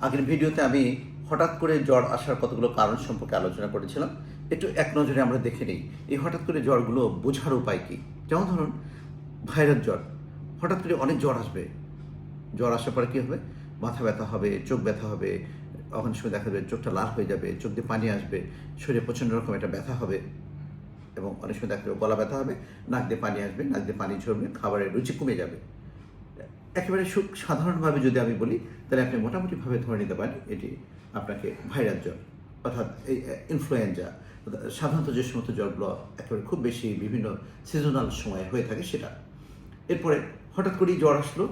আগের ভিডিওতে আমি হঠাৎ করে জ্বর আসার কতগুলো কারণ সম্পর্কে আলোচনা করেছিলাম। একটু এক নজরে আমরা দেখে নিই। এই হঠাৎ করে জ্বরগুলো বোঝার উপায় কী? যেমন ধরুন, ভাইরাস জ্বর। হঠাৎ করে অনেক জ্বর আসবে। জ্বর আসার পরে কী হবে? মাথা ব্যথা হবে, চোখ ব্যথা হবে অনেক সময় দেখা যাবে চোখটা লাল হয়ে যাবে, চোখ দিয়ে পানি আসবে, শরীরে প্রচণ্ড রকম একটা ব্যথা হবে এবং অনেক সময় দেখা যাবে গলা ব্যথা হবে, নাক দিয়ে পানি আসবে, নাক দিয়ে পানি ঝরবে, খাবারের রুচি কমে যাবে। একেবারে সুখ সাধারণভাবে যদি আমি বলি, তাহলে আপনি মোটামুটিভাবে ধরে নিতে পারেন এটি আপনাকে ভাইরাস জ্বর, অর্থাৎ এই ইনফ্লুয়েঞ্জা সাধারণত যে সমস্ত জ্বরগুলো একেবারে খুব বেশি বিভিন্ন সিজনাল সময়ে হয়ে থাকে সেটা। এরপরে হঠাৎ করেই জ্বর আসলো,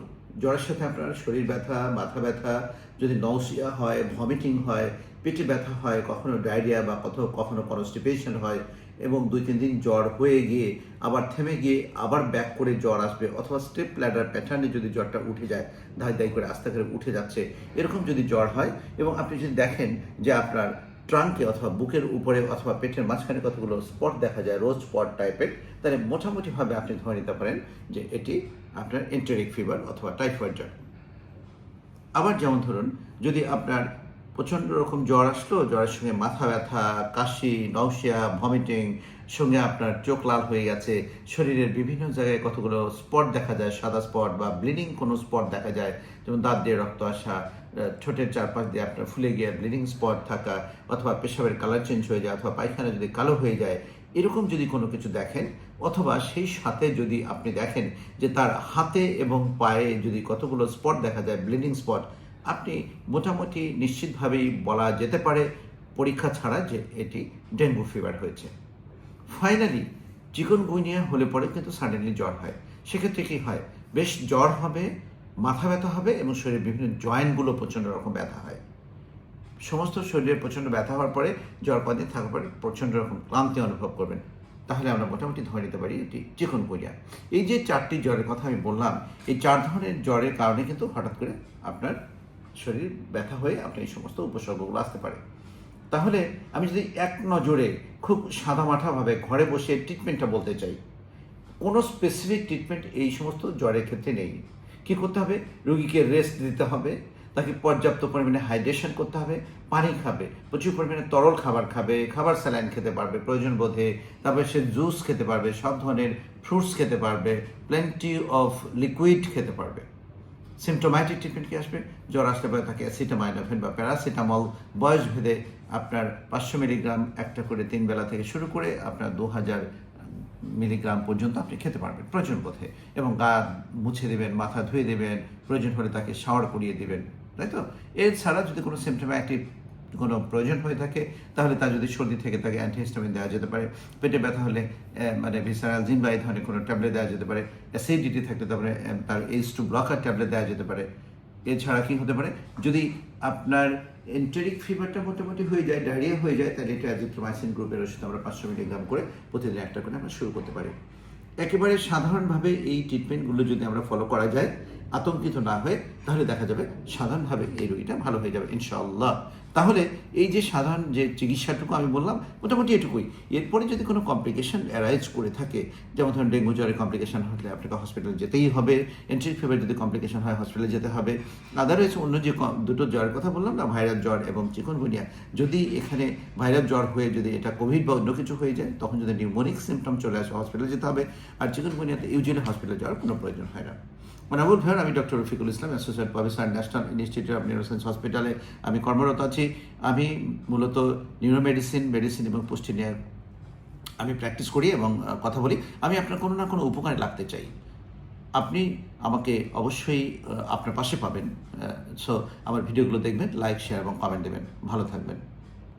জ্বরের সাথে আপনার শরীর ব্যথা, মাথা ব্যথা, যদি নৌসিয়া হয় ভমিটিং হয়, পেটে ব্যথা হয়, কখনো ডায়রিয়া বা কত, কখনো কনস্টিপেশন হয় এবং দুই, তিন দিন জ্বর হয়ে গিয়ে আবার থেমে গিয়ে আবার ব্যাক করে জ্বর আসবে অথবা স্টেপ ল্যাডার প্যাটার্নে যদি জ্বরটা উঠে যায়, ধাই ধাই করে আস্তে করে উঠে যাচ্ছে, এরকম যদি জ্বর হয় এবং আপনি যদি দেখেন যে আপনার ট্রাঙ্কে অথবা বুকের উপরে অথবা পেটের মাঝখানে কতগুলো স্পট দেখা যায় রোজ স্পট টাইপের তাহলে মোটামুটিভাবে আপনি ধরে নিতে পারেন যে এটি আপনার এন্টেরিক ফিভার অথবা টাইফয়েড জ্বর। আবার যেমন ধরুন, যদি আপনার প্রচণ্ড রকম জ্বর আসলো, জ্বরের সঙ্গে মাথা ব্যথা, কাশি নৌসিয়া ভমিটিং সঙ্গে আপনার চোখ লাল হয়ে গেছে। শরীরের বিভিন্ন জায়গায় কতগুলো স্পট দেখা যায়, সাদা স্পট বা ব্লিডিং কোনো স্পট দেখা যায়। যেমন দাঁত দিয়ে রক্ত আসা ঠোঁটের চারপাশ দিয়ে আপনার ফুলে গিয়ে ব্লিডিং স্পট থাকা, অথবা পেশাবের কালার চেঞ্জ হয়ে যায়, অথবা পায়খানা যদি কালো হয়ে যায়, এরকম যদি কোনো কিছু দেখেন, অথবা সেই সাথে যদি আপনি দেখেন যে তার হাতে এবং পায়ে যদি কতগুলো স্পট দেখা যায় ব্লিডিং স্পট আপনি মোটামুটি নিশ্চিতভাবেই বলা যেতে পারে পরীক্ষা ছাড়া যে এটি ডেঙ্গু ফিভার হয়েছে। ফাইনালি চিকনগুনিয়া হলে পরে কিন্তু সাডেনলি জ্বর হয়। সেক্ষেত্রে কী হয়? বেশ জ্বর হবে, মাথা ব্যথা হবে এবং শরীরের বিভিন্ন জয়েন্টগুলো প্রচণ্ড রকম ব্যথা হয়। সমস্ত শরীরে প্রচণ্ড ব্যথা হওয়ার পরে, জ্বর কদিন থাকার পরে প্রচণ্ড রকম ক্লান্তি অনুভব করবেন। তাহলে আমরা মোটামুটি ধরে নিতে পারি এটি চিকনগুনিয়া এই যে চারটি জ্বরের কথা আমি বললাম, এই চার ধরনের জ্বরের কারণে কিন্তু হঠাৎ করে আপনার শরীর ব্যথা হয়ে আপনি এই সমস্ত উপসর্গগুলো আসতে পারে। তাহলে আমি যদি এক নজরে খুব সাদামাঠাভাবে ঘরে বসে ট্রিটমেন্টটা বলতে চাই, কোনো স্পেসিফিক ট্রিটমেন্ট এই সমস্ত জ্বরের ক্ষেত্রে নেই। কী করতে হবে? রোগীকে রেস্ট দিতে হবে, তাকে পর্যাপ্ত পরিমাণে হাইড্রেশন করতে হবে, পানি খাবে, প্রচুর পরিমাণে তরল খাবার খাবে, খাবার স্যালাইন খেতে পারবে, প্রয়োজন বোধে, তারপরে সে জুস খেতে পারবে, সব ধরনের ফ্রুটস খেতে পারবে প্লেন্টি অফ লিকুইড খেতে পারবে। সিমটোম্যাটিক ট্রিটমেন্ট কি আসবে? জ্বর আসলে পরে তাকে অ্যাসিটামাইনোফেন বা প্যারাসিটামল বয়স ভেদে আপনার পাঁচশো মিলিগ্রাম একটা করে তিন বেলা থেকে শুরু করে আপনার দু হাজার মিলিগ্রাম পর্যন্ত আপনি খেতে পারবেন প্রয়োজন বোধে। এবং গা মুছে দেবেন, মাথা ধুয়ে দেবেন, প্রয়োজন হলে তাকে শাওয়ার করিয়ে দেবেন, তাই তো? এছাড়া যদি কোনো সিমটোম্যাটিক কোনো প্রয়োজন হয়ে থাকে, তাহলে তার যদি সর্দি থেকে তাকে অ্যান্টিহিস্টামিন দেওয়া যেতে পারে। পেটে ব্যথা হলে মানে ভিসারালজিন বা এই ধরনের কোনো ট্যাবলেট দেওয়া যেতে পারে। অ্যাসিডিটি থাকলে তারপরে তার এইচ টু ব্লকার ট্যাবলেট দেওয়া যেতে পারে। এছাড়া কি হতে পারে? যদি আপনার এন্টেরিক ফিভারটা মোটামুটি হয়ে যায় ডায়রিয়া হয়ে যায়, তাহলে এটা অ্যাজিথ্রোমাইসিন গ্রুপের ওষুধ আমরা পাঁচশো মিলিগ্রাম করে প্রতিদিন একটা করে আমরা শুরু করতে পারি। একেবারে সাধারণভাবে এই ট্রিটমেন্টগুলো যদি আমরা ফলো করা যায়, আতঙ্কিত না হয়ে তাহলে দেখা যাবে সাধারণভাবে এই রোগীটা ভালো হয়ে যাবে, ইনশাআল্লাহ। তাহলে এই যে সাধারণ যে চিকিৎসাটুকু আমি বললাম, মোটামুটি এটুকুই। এরপরে যদি কোনো কমপ্লিকেশন অ্যারাইজ করে থাকে, যেমন ধরুন ডেঙ্গু জ্বরের কমপ্লিকেশন হলে আপনাকে হসপিটালে যেতেই হবে এন্ট্রিক ফিভার যদি কমপ্লিকেশন হয় হসপিটালে যেতে হবে। আদারওয়াইজ অন্য যে দুটো জ্বরের কথা বললাম না, ভাইরাস জ্বর এবং চিকনগুনিয়া যদি এখানে ভাইরাস জ্বর হয়ে যদি এটা কোভিড বা অন্য কিছু হয়ে যায়, তখন যদি নিউমোনিক সিমটম চলে আসে হসপিটালে যেতে হবে। আর চিকনগুনিয়াতে ইউজুয়ালি হসপিটালে যাওয়ার কোনো প্রয়োজন হয় না। মানে ভাইয়ার আমি doctor Rafiqul Islam associate national institute of neuroscience হসপিটালে আমি কর্মরত আছি। আমি মূলত নিউরোমেডিসিন মেডিসিন এবং পুষ্টি নিয়ে আমি প্র্যাকটিস করি এবং কথা বলি। আমি আপনার কোনো না কোনো উপকারে লাগতে চাই। আপনি আমাকে অবশ্যই আপনার পাশে পাবেন। সো আমার ভিডিওগুলো দেখবেন লাইক শেয়ার এবং কমেন্ট দেবেন। ভালো থাকবেন।